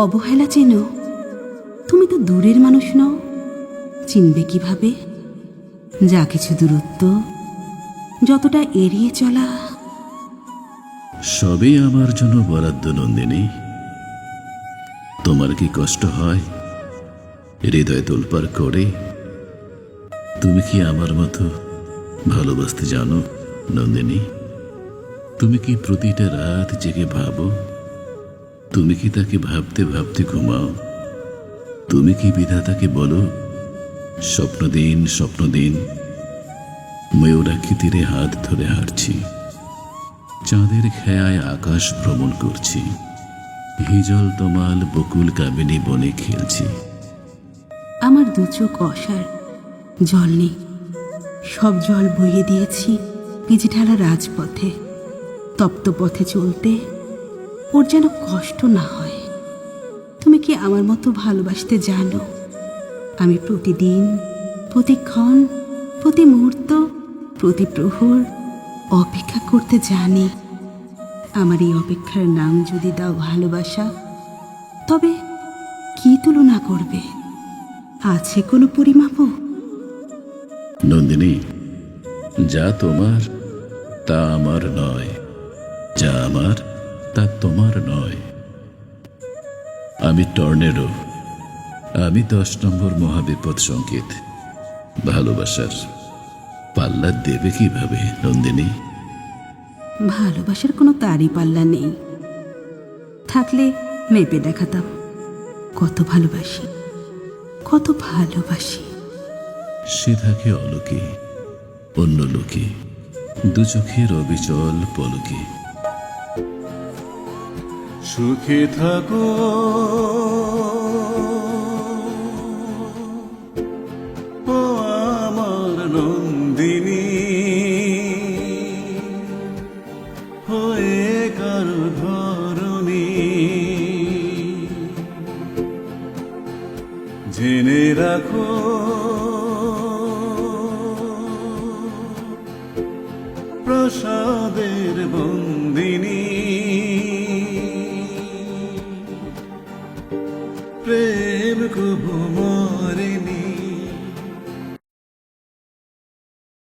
অবহেলা চেনো? তুমি তো দূরের মানুষ নও। চিনবে কীভাবে? যা কিছু দূরত্ব, যতটা এড়িয়ে চলা। সবই আমার জন্য বরাদ্দ নন্দিনী। তোমার কি কষ্ট হয়? হৃদয় তোলপার করে। তুমি কি আমার মতো ভালোবাসতে জানো, নন্দিনী? তুমি কি প্রতিটা রাত জেগে ভাবো তুমি কি তাকে ভাবতে ভাবতে ঘুমাও? তুমি কি বিধাতাকে বলো স্বপ্ন দিন স্বপ্ন দিন ময়ূরাক্ষী তীরে হাত ধরে হাঁটছি, চাঁদের খেয়ায় আকাশ ভ্রমণ করছি, হিজল তমাল বকুল কামিনী বনে খেলছি। আমার দু চোখ অসার, জল নেই। সব জল বইয়ে দিয়েছি পিজি ঢালা রাজপথে তপ্ত পথে চলতে। ওর যেন কষ্ট না হয়। তুমি কি আমার মতো ভালোবাসতে জানো? আমি প্রতিদিন, প্রতিক্ষণ, প্রতি মুহূর্ত, প্রতি প্রহর অপেক্ষা করতে জানি। আমার এই অপেক্ষার নাম যদি দাও ভালোবাসা, তবে কি তুলনা করবে? আছে কোনো পরিমাপও? নন্দিনী, যা তোমার, তা আমার নয়। যা আমার তা তোমার নয়। আমি টর্নেডো। আমি দশ নম্বর মহাবিপদ সংকেত। ভালোবাসার পাল্লা দেবে কীভাবে নন্দিনী? ভালোবাসার কোনো তারই পাল্লা নেই। থাকলে মেপে দেখাতাম। কত ভালোবাসি কত ভালোবাসি। সে থাকে অলোকে অন্য লোকে দু চোখের অবিচল পলকে। সুখে থাকো। ও আমার নন্দিনী হয়ে কারও ধরণী। জেনে রাখো প্রসাদের বন্দিনী Oh.